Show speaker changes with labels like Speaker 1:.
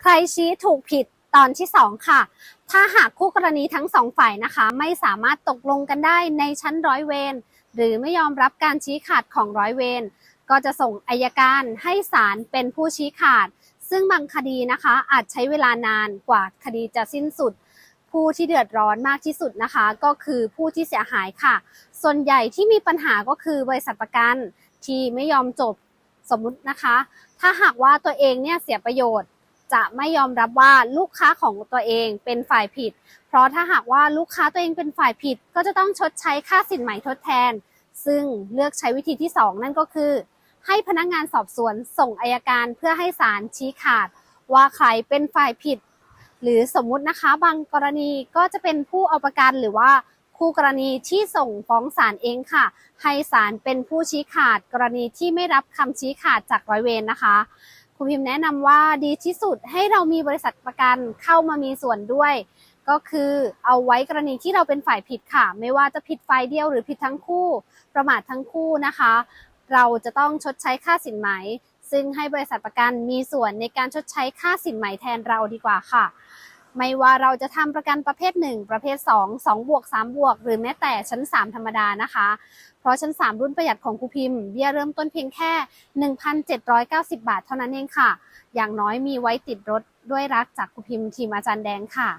Speaker 1: ใครชี้ถูกผิดตอนที่2ค่ะ ถ้าหากคู่กรณีทั้งสองฝ่ายนะคะ ไม่สามารถตกลงกันได้ในชั้นร้อยเวรหรือไม่ยอมรับการชี้ขาดของร้อยเวรก็จะส่งอายการให้ศาลเป็นผู้ชี้ขาด ซึ่งบางคดีนะคะ อาจใช้เวลานานกว่าคดีจะสิ้นสุด ผู้ที่เดือดร้อนมากที่สุดนะคะ ก็คือผู้ที่เสียหายค่ะ ส่วนใหญ่ที่มีปัญหาก็คือบริษัทประกันที่ไม่ยอมจบสมมุตินะคะ ถ้าหากว่าตัวเองเนี่ยเสียประโยชน์ จะไม่ยอมรับว่าลูกค้าของตัวเองเป็นฝ่ายผิด เพราะถ้าหากว่าลูกค้าตัวเองเป็นฝ่ายผิด ก็จะต้องชดใช้ค่าสินไหม่ทดแทน ซึ่งเลือกใช้วิธีที่ 2 นั่นก็คือ ให้พนักงานสอบสวนส่งอายการเพื่อให้ศาลชี้ขาด ว่าใครเป็นฝ่ายผิด หรือสมมุตินะคะบางกรณีก็จะเป็นผู้เอาประกันหรือว่าคู่กรณีที่ส่งฟ้องศาลเองค่ะ ให้ศาลเป็นผู้ชี้ขาดกรณีที่ไม่รับคำชี้ขาดจากร้อยเวรนะคะ ครูพิมพ์แนะนำว่าดีที่สุดให้เรามีบริษัทประกันเข้ามามีส่วนด้วย ก็คือเอาไว้กรณีที่เราเป็นฝ่ายผิดค่ะ ไม่ว่าจะผิดฝ่ายเดียวหรือผิดทั้งคู่ ประมาททั้งคู่นะคะ เราจะต้องชดใช้ค่าสินไหม ซึ่งให้บริษัทประกันมีส่วนในการชดใช้ค่าสินไหมแทนเราดีกว่าค่ะ ไม่ว่าเราจะทำประกันประเภท 1 ประเภท 2 2 บวก 3 บวก หรือแม้แต่ชั้น 3 ธรรมดานะคะ เพราะชั้น 3 รุ่นประหยัดของครูพิมพ์เบี้ยเริ่มต้นเพียงแค่ 1,790 บาทเท่านั้นเองค่ะ อย่างน้อยมีไว้ติดรถด้วยรักจากครูพิมพ์ทีมอาจารย์แดงค่ะ